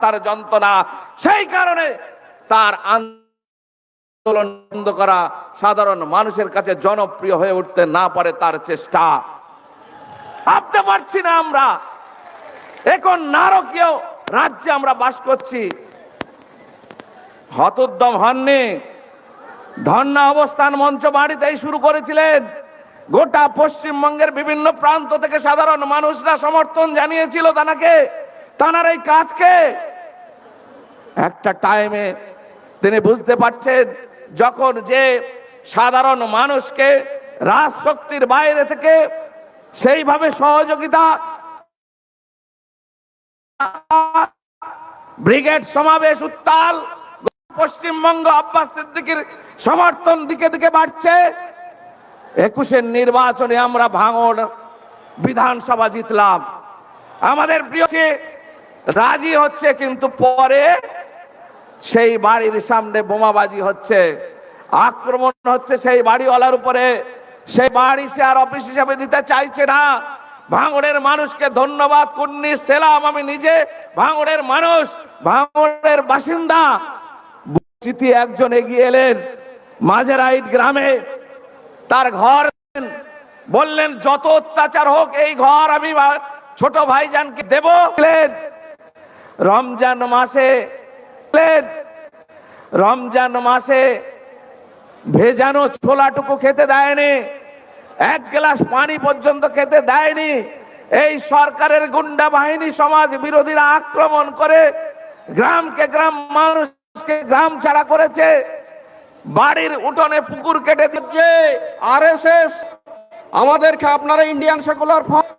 তার যন্ত্রণা। সেই কারণে তার আন্দোলন বন্ধ করা সাধারণ মানুষের কাছে জনপ্রিয় হয়ে উঠতে না পারে তার চেষ্টা। ভাবতে পারছি না আমরা। এখন নারকীয় রাজ্যে আমরা বাস করছি। হতোদ্যম হননি। ধর্ণা অবস্থান মঞ্চ বাড়িতেই শুরু করেছিলেন। গোটা পশ্চিমবঙ্গের বিভিন্ন প্রান্ত থেকে সাধারণ মানুষরা সমর্থন জানিয়েছিল তানাকে। তানার এই কাজকে একটা টাইমে তিনি বুঝতে পারছেন, যখন যে সাধারণ মানুষকে রাজশক্তির বাইরে থেকে সেইভাবে সহযোগিতা ব্রিগেড সমাবেশ উত্তাল, পশ্চিমবঙ্গ আব্বাস সিদ্দিকির সমর্থন দিকে দিকে বাড়ছে। একুশের নির্বাচনে আমরা ভাঙড় বিধানসভা জিতলাম। আমাদের প্রিয় রাজি হচ্ছে কিন্তু পরে সেই বাড়ির সামনে বোমাবাজি হচ্ছে। আক্রমণ হচ্ছে সেই বাড়িওয়ালার উপরে। সেই বাড়ি সে আর অফিস হিসাবে দিতে চাইছে না। ভাঙড়ের মানুষকে ধন্যবাদ কুন্নি সেলাম, আমি নিজে ভাঙড়ের মানুষ, ভাঙড়ের বাসিন্দা। চিঠি একজন এগিয়ে এলেন মাঝেরাইট গ্রামে। তার ঘর বললেন, যত অত্যাচার হোক, এই ঘর আমি ছোট ভাইজানকে দেব। রমজান মাসে রমজান মাসে ভেজানো ছোলাটুকু খেতে দেয়নি, এক গ্লাস পানি পর্যন্ত খেতে দেয়নি। এই সরকারের গুন্ডা বাহিনী সমাজ বিরোধীরা আক্রমণ করে গ্রামকে গ্রাম, মানুষকে গ্রাম ছাড়া করেছে। বাড়ির উঠোনে পুকুর কেটে দিচ্ছে। আরএসএস, আমাদেরকে আপনারা ইন্ডিয়ান সেকুলার ফ্রন্ট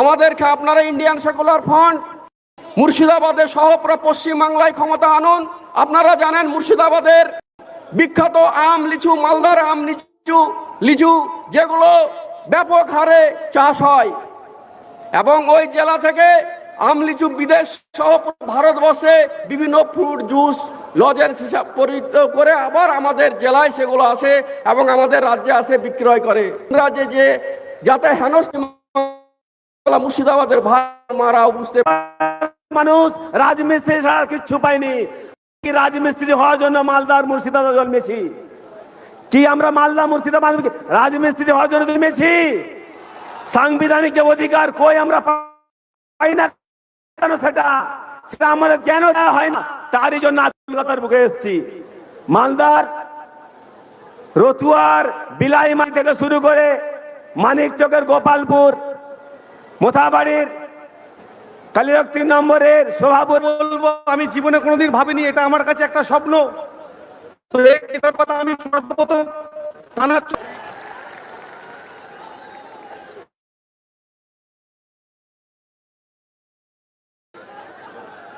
আমাদেরকে আপনারা ইন্ডিয়ান সেকুলার ফ্রন্ট মুর্শিদাবাদের সহপ্র পশ্চিম বাংলায় ক্ষমতা আনুন। আপনারা জানেন মুর্শিদাবাদের বিখ্যাত আম লিচু, মালদার আম লিচু লিচু, যেগুলো ব্যাপক হারে চাষ হয়। এবং ওই জেলা থেকে আম লিচু বিদেশ সহ ভারতবর্ষে বিভিন্ন ফ্রুট, জুস লজের হিসাব করে আবার আমাদের জেলায় সেগুলো আসে এবং আমাদের রাজ্যে আসে, বিক্রয় করে। রাজ্যে যে যাতে হেনস্থ মুর্শিদাবাদের ভাই মারা বুঝতে মানুষ, রাজমিস্ত্রি ছাড়া কিচ্ছু পাইনি কি রাজমিস্ত্রি হওয়ার জন্য মালদার মুর্শিদাবাদ জন্মেছি? কি আমরা মালদা, মুর্শিদাবাদ রাজমিস্ত্রি হওয়ার জন্য জন্মেছি? সাংবিধানিক অধিকার কই আমরা পাই না কেন সেটা? সেটা আমাদের কেন দেওয়া হয় না? তারই জন্য আত্মীয়তার বুকে এসেছি। মালদার রতুয়ার বিলাইমাই থেকে শুরু করে মানিক চকের গোপালপুর, মোথাবাড়ির কালিরক তিন নম্বরের সভাপতি বলব, আমি জীবনে কোনোদিন ভাবিনি, এটা আমার কাছে একটা স্বপ্ন। তো এটার কথা আমি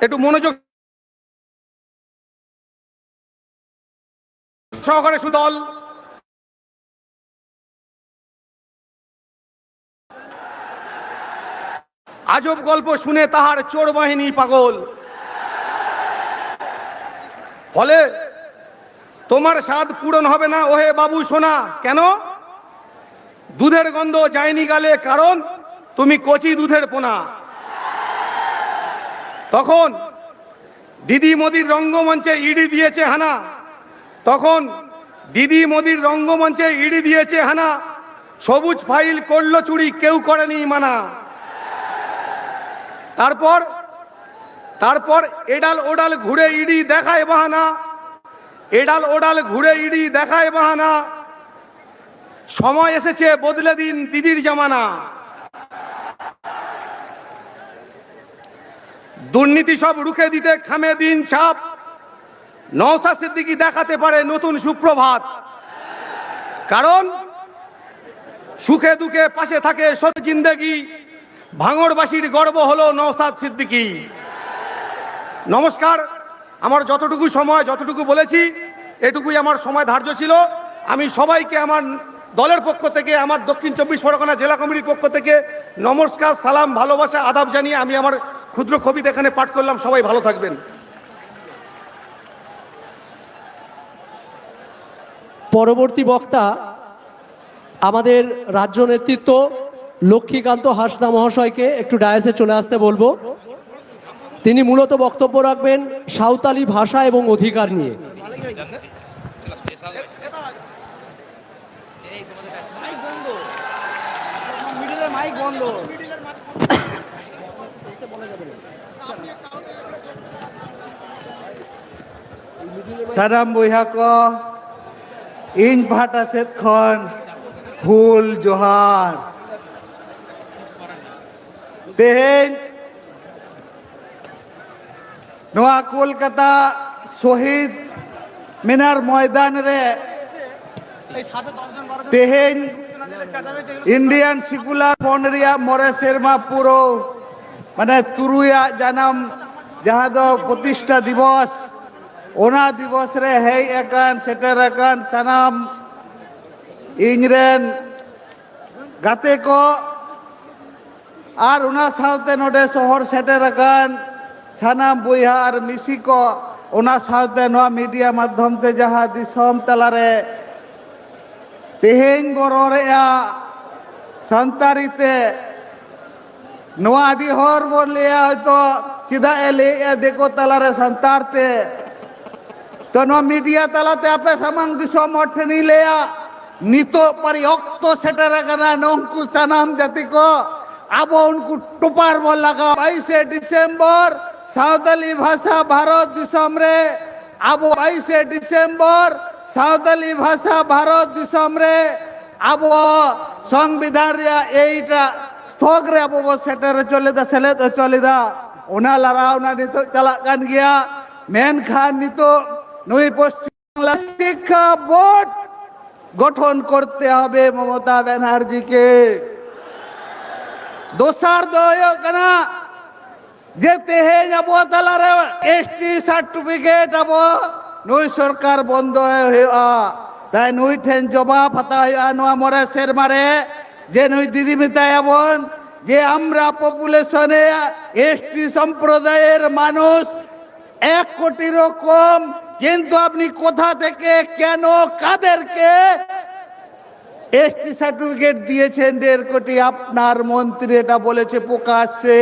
একটু মনোযোগ সহকারে সুদল আজব গল্প শুনে তাহার চোর বাহিনী পাগল। ফলে তোমার স্বাদ পূরণ হবে না, ওহে বাবু সোনা, কেন? দুধের গন্ধ যায়নি গালে, কারণ তুমি কচি দুধের পোনা। তখন দিদি মোদির রঙ্গমঞ্চে ইডি দিয়েছে হানা। তখন দিদি মোদির রঙ্গমঞ্চে ইডি দিয়েছে হানা। সবুজ ফাইল করল চুরি, কেউ করেনি মানা। তারপর তারপর এডাল ওডাল ঘুরে ইডি দেখায় বাহানা। এডাল ওডাল ঘুরে ইডি দেখায় বাহানা। সময় এসেছে বদলে দিন দিদির জামানা। দুর্নীতি সব রুখে দিতে খামে দিন ছাপ। নওসা সিদ্দিকি দেখাতে পারে নতুন সুপ্রভাত। কারণ, সুখে দুঃখে পাশে থাকে সত জিন্দেগি ভাঙড়বাসীর গর্ব হলো নওসাদ সিদ্দিকী। নমস্কার, আমার যতটুকু সময়, যতটুকু বলেছি, এটুকুই আমার সময় ধার্য ছিল। আমি সবাইকে আমার দলের পক্ষ থেকে, আমার দক্ষিণ চব্বিশ পরগনা জেলা কমিটির পক্ষ থেকে নমস্কার, সালাম, ভালোবাসা, আদাব জানিয়ে আমি আমার ক্ষুদ্র কবিতা এখানে পাঠ করলাম। সবাই ভালো থাকবেন। পরবর্তী বক্তা আমাদের রাজ্য নেতৃত্ব লক্ষ্মীকান্ত হাসদা মহাশয়কে একটু ডায়াসে চলে আসতে বলব। তিনি মূলত বক্তব্য রাখবেন সাঁওতালি ভাষা এবং অধিকার নিয়ে। সারাম বৈহাক ইং ভাটা সেত খন ফুল জোহার। তেহেন নোয়া কলকাতা শহীদ মিনার ময়দান রে তেহেন ইন্ডিয়ান সিকুলার ফোন রিয়া মরে সেরমা পুরো মানে তুরুয়া জানাম যাহা দো প্রতিষ্ঠা দিবস, ওনা দিবস রে হেই একান, সেটার একান, সানাম, ইংরেন, গাতে কো ᱟᱨ ᱚᱱᱟ ᱥᱟᱶᱛᱮ ᱱᱚᱰᱮ ᱥᱚᱦᱚᱨ ᱥᱮᱴᱮᱨ ᱟᱠᱟᱱ ᱥᱟᱱᱟᱢ ᱵᱚᱭᱦᱟ ᱟᱨ ᱢᱤᱥᱤ ᱠᱚ ᱚᱱᱟ ᱥᱟᱶᱛᱮ ᱱᱚᱣᱟ ᱢᱤᱰᱤᱭᱟ ᱢᱟᱫᱽᱫᱷᱚᱢ ᱛᱮ ᱡᱟᱦᱟᱸ ᱫᱤᱥᱚᱢ ᱛᱟᱞᱟᱨᱮ ᱛᱮᱦᱮᱧ ᱵᱚ ᱨᱚᱲᱮᱜᱼᱟ ᱥᱟᱱᱛᱟᱲᱤ ᱛᱮ ᱱᱚᱣᱟ ᱟᱹᱰᱤ ᱦᱚᱲ ᱵᱚ ᱞᱟᱹᱭᱟ ᱦᱚᱭᱛᱚ ᱪᱮᱫᱟᱜ ᱮ ᱞᱟᱹᱭᱮᱜᱼᱟ ᱫᱮᱠᱳ ᱛᱟᱞᱟᱨᱮ ᱥᱟᱱᱛᱟᱲ ᱛᱮ ᱛᱚ ᱱᱚᱣᱟ ᱢᱤᱰᱤᱭᱟ ᱛᱟᱞᱟᱛᱮ ᱟᱯᱮ ᱥᱟᱢᱟᱝ ᱫᱤᱥᱚᱢ ᱦᱚᱲ ᱴᱷᱮᱱᱤᱧ ᱞᱟᱹᱭᱟ ᱱᱤᱛᱚᱜ ᱯᱟᱨᱤ ᱚᱠᱛᱚ ᱥᱮᱴᱮᱨ ᱟᱠᱟᱱᱟ ᱱᱩᱝᱠᱩ ᱥᱟᱱᱟᱢ ᱡᱟᱹᱛᱤ ᱠᱚ अब उनको टुपार बोल लगा बाईस डिसेम्बर सावदली भाषा भारत दिसम रे अब बाईस डिसेम्बर सावदली भाषा भारत दिसम रे अब संविधान स्थग रे अब सेटर चलेदा सेलेद चलेदा उना लड़ा उना नित चला कान गया मेन खान नित नई पश्चिम शिक्षा बोर्ड গঠন করতে হবে মমতা ব্যানার্জিকে दोसर दो योजना যেতে হে যাব তালারে এসটি সার্টিফিকেট যাব নুই সরকার বন্ধ হইয়া তাই নুই ঠেন জবা ফাতা হইয়া নোয়া মরে সের মারে যে নুই দিদি মিতাই আবন যে আমরা পপুলেশনে এসটি সম্প্রদায়ের মানুষ এক কোটিরও কম কিন্তু আপনি কোথা থেকে কেন কাদেরকে এসটি সার্টিফিকেট দিয়েছেন দেড় কোটি, আপনার মন্ত্রী এটা বলেছে প্রকাশ্যে।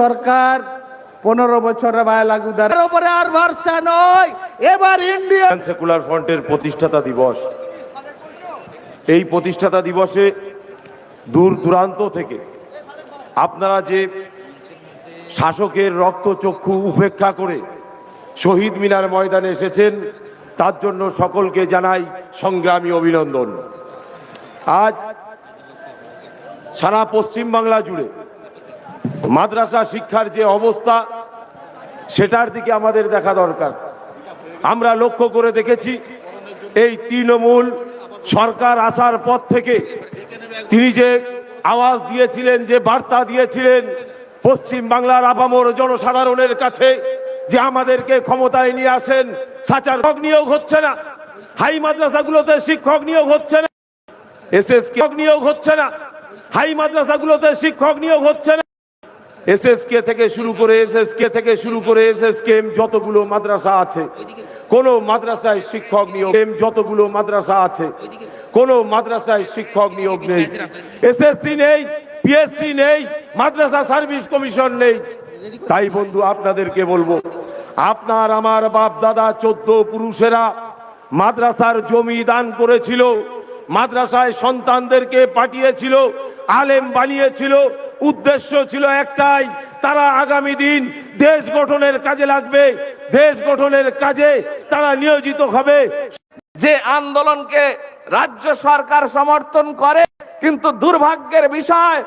সরকার পনেরো বছরে আর ভরসা নয়। এবার ইন্ডিয়া ইন্ডিয়ান সেকুলার ফ্রন্টের প্রতিষ্ঠাতা দিবস। এই প্রতিষ্ঠাতা দিবসে দূর দূরান্ত থেকে। আপনারা যে শাসকের রক্তচক্ষু উপেক্ষা করে শহীদ মিনার ময়দানে এসেছেন, তার জন্য সকলকে জানাই সংগ্রামী অভিনন্দন। আজ সারা পশ্চিম বাংলা জুড়ে মাদ্রাসা শিক্ষার যে অবস্থা, সেটার দিকে আমাদের দেখা দরকার। আমরা লক্ষ্য করে দেখেছি, এই তৃণমূল সরকার আসার পর থেকে তিনি যে আওয়াজ দিয়েছিলেন, যে বার্তা দিয়েছিলেন পশ্চিম বাংলার আবামর জনসাধারণের কাছে, যে আমাদেরকে ক্ষমতায় নিয়ে আসেন, সাচার নিয়োগ হচ্ছে না। হাই মাদ্রাসাগুলোতে শিক্ষক নিয়োগ হচ্ছে না। এস এস নিয়োগ হচ্ছে না। হাই মাদ্রাসাগুলোতে শিক্ষক নিয়োগ হচ্ছে না। এসএসকে থেকে শুরু করে এসএসকে থেকে শুরু করে এসএসকেএম যতগুলো মাদ্রাসা আছে, কোন মাদ্রাসায় শিক্ষক নিয়োগ এম যতগুলো মাদ্রাসা আছে, কোন মাদ্রাসায় শিক্ষক নিয়োগ নেই। এসএসসি নেই পিএসসি নেই, মাদ্রাসা সার্ভিস কমিশন নেই। তাই বন্ধু, আপনাদেরকে বলব, আপনার আমার বাপ দাদা চোদ্দ পুরুষেরা মাদ্রাসার জমি দান করেছিল, মাদ্রাসায় সন্তানদেরকে পাঠিয়েছিল, আলেম বানিয়েছিল উদ্দেশ্য ছিল একটাই, তারা আগামী দিন দেশ গঠনের কাজে লাগবে। দেশ গঠনের কাজে তারা নিয়োজিত হবে। যে আন্দোলনকে রাজ্য সরকার সমর্থন করে, কিন্তু দুর্ভাগ্যের বিষয়,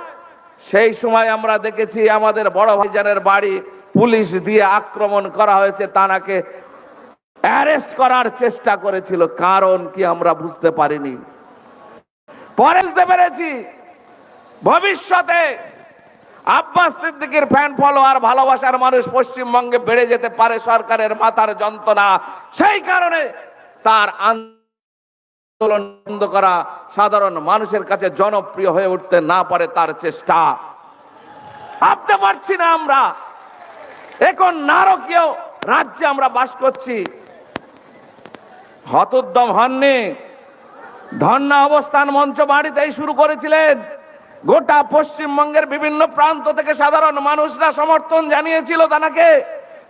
সেই সময় আমরা দেখেছি আমাদের বড় ভাইজানের বাড়ি পুলিশ দিয়ে আক্রমণ করা হয়েছে, তানাকে অ্যারেস্ট করার চেষ্টা করেছিল। কারণ কি আমরা বুঝতে পারিনি। পরে বুঝতে পেরেছি। ভবিষ্যতে আব্বাস সিদ্দিকের ফ্যান ফলোয়ার ভালোবাসার মানুষ পশ্চিমবঙ্গে বেড়ে যেতে পারে সরকারের মাথার যন্ত্রণা। সেই কারণে তার আন্দোলন বন্ধ করা সাধারণ মানুষের কাছে জনপ্রিয় হয়ে উঠতে না পারে তার চেষ্টা। ভাবতে পারছি না আমরা। এখন নারকীয় রাজ্যে আমরা বাস করছি। হতোদ্যম হননি। ধর্ণা অবস্থান মঞ্চ বাড়িতেই শুরু করেছিলেন। গোটা পশ্চিমবঙ্গের বিভিন্ন প্রান্ত থেকে সাধারণ মানুষরা সমর্থন জানিয়েছিল তানাকে।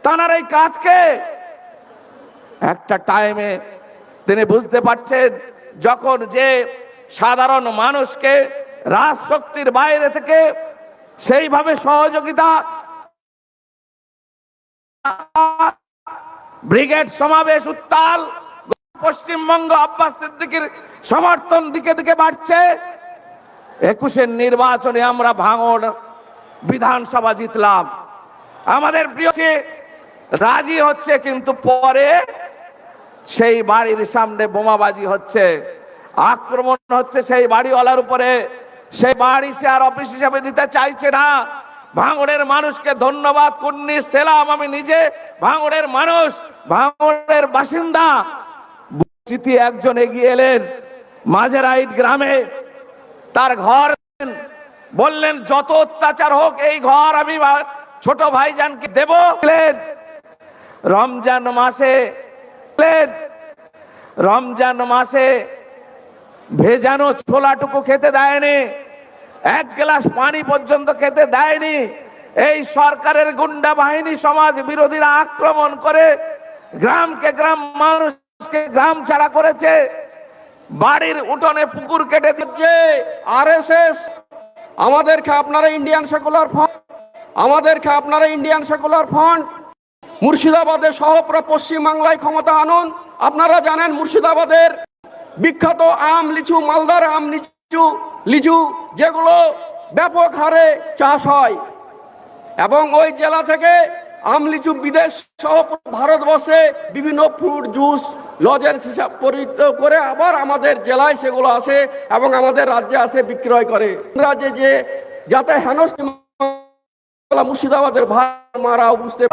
তানার এই কাজকে। একটা টাইমে তিনি বুঝতে পারছেন, যখন যে সাধারণ মানুষকে রাজশক্তির বাইরে থেকে সেইভাবে সহযোগিতা ব্রিগেড সমাবেশ উত্তাল, পশ্চিমবঙ্গ আব্বাস সিদ্দিকির সমর্থন দিকে দিকে বাড়ছে। একুশের নির্বাচনে আমরা ভাঙড় বিধানসভা জিতলাম। আমাদের প্রিয় রাজি হচ্ছে, কিন্তু পরে সেই বাড়ির সামনে বোমাবাজি হচ্ছে। আক্রমণ হচ্ছে সেই বাড়িওয়ালার উপরে। সেই বাড়ি সে আর অফিস হিসাবে দিতে চাইছে না। ভাঙড়ের মানুষকে ধন্যবাদ, কুন্নি সেলাম, আমি নিজে ভাঙড়ের মানুষ ভাঙড়ের বাসিন্দা। একজন এগিয়ে এলেন মাঝেরাইট গ্রামে। তার ঘর বললেন, যত অত্যাচার হোক, এই ঘর আমি ছোট ভাইজানকে দেব। রমজান মাসে রমজান মাসে ভেজানো ছোলাটুকু খেতে দেয়নি, এক গ্লাস পানি পর্যন্ত খেতে দেয়নি। এই সরকারের গুন্ডা বাহিনী সমাজ বিরোধীরা আক্রমণ করে গ্রামকে গ্রাম, মানুষকে গ্রাম ছাড়া করেছে। বাড়ির উঠোনে পুকুর কেটে দিচ্ছে। আরএসএস আমাদেরকে আপনারা ইন্ডিয়ান সেকুলার ফ্রন্ট আমাদেরকে আপনারা ইন্ডিয়ান সেকুলার ফ্রন্ট মুর্শিদাবাদে সহ পুরো পশ্চিমবাংলায় ক্ষমতা আনুন। আপনারা জানেন মুর্শিদাবাদের বিখ্যাত আম লিচু, মালদার আম লিচু লিচু, যেগুলো ব্যাপক হারে চাষ হয়। এবং ওই জেলা থেকে আম লিচু বিদেশ সহ ভারতবর্ষে বিভিন্ন ফ্রুট, জুস, লজের হিসাব পরিচিত করে আবার আমাদের জেলায় সেগুলো আসে এবং আমাদের রাজ্যে আসে, বিক্রয় করে। রাজ্যে যে যাতে হেনস্থি মুর্শিদাবাদের ভাই মারাও বুঝতে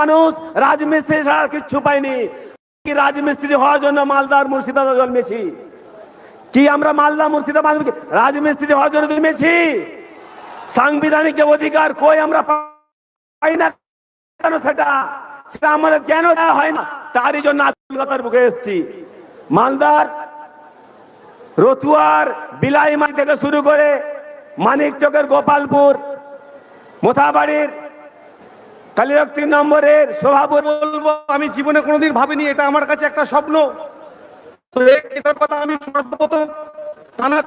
মানুষ রাজমিস্ত্রি ছাড়া কিচ্ছু পাইনি কি রাজমিস্ত্রি হওয়ার জন্য মালদার মুর্শিদাবাদ জন্মেছি? কি আমরা মালদা মুর্শিদাবাদ রাজমিস্ত্রি হওয়ার জন্য জন্মেছি? সাংবিধানিক অধিকার কই আমরা পাই না কেন সেটা? সেটা আমাদের কেন দেওয়া হয় না। তারই জন্য আত্মীয়তার বুকে এসেছি। মালদার রতুয়ার বিলাইমারি থেকে শুরু করে মানিক চকের গোপালপুর, মোথাবাড়ির কালিরক তিন নম্বরের শোভাপুর বলব, আমি জীবনে কোনোদিন ভাবিনি, এটা আমার কাছে একটা স্বপ্ন। কথা আমি সর্বপ্রথম থানার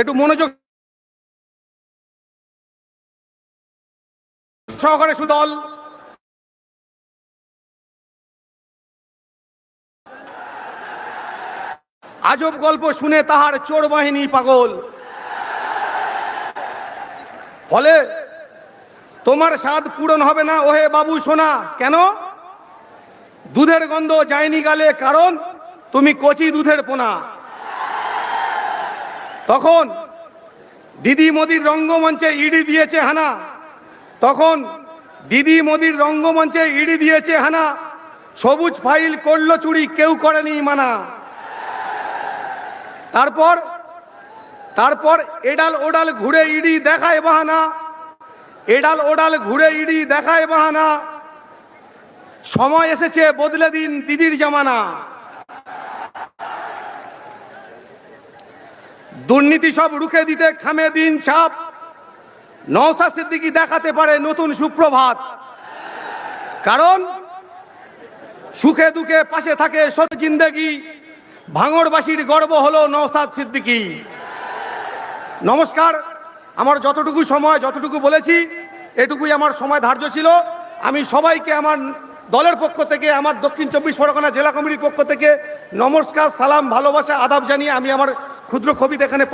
একটু মনোযোগ সহকারে সুদল আজব গল্প শুনে তাহার চোর বাহিনী পাগল। ফলে তোমার স্বাদ পূরণ হবে না, ওহে বাবু সোনা। কেন? দুধের গন্ধ যায়নি গালে, কারণ তুমি কচি দুধের পোনা। তখন দিদি মোদির রঙ্গমঞ্চে ইডি দিয়েছে হানা। তখন দিদি মোদির রঙ্গমঞ্চে ইডি দিয়েছে হানা। সবুজ ফাইল করল চুরি, কেউ করেনি মানা। তারপর তারপর এডাল ওডাল ঘুরে ইডি দেখায় বাহানা। এডাল ওডাল ঘুরে ইডি দেখায় বাহানা। সময় এসেছে বদলে দিন দিদির জামানা। দুর্নীতি সব রুখে দিতে খামে দিন ছাপ। নওসা সিদ্দিকি দেখাতে পারে নতুন সুপ্রভাত। কারণ, সুখে দুঃখে পাশে থাকে সব জিন্দেগি। ভাঙরবাসীর গর্ব হলো নওসাদ সিদ্দিকী। নমস্কার, আমার যতটুকু সময়, যতটুকু বলেছি, এটুকুই আমার সময় ধার্য ছিল। আমি সবাইকে আমার দলের পক্ষ থেকে, আমার দক্ষিণ চব্বিশ পরগনা জেলা কমিটির পক্ষ থেকে নমস্কার, সালাম, ভালোবাসা, আদাব জানিয়ে আমি আমার ক্ষুদ্র কবিতা এখানে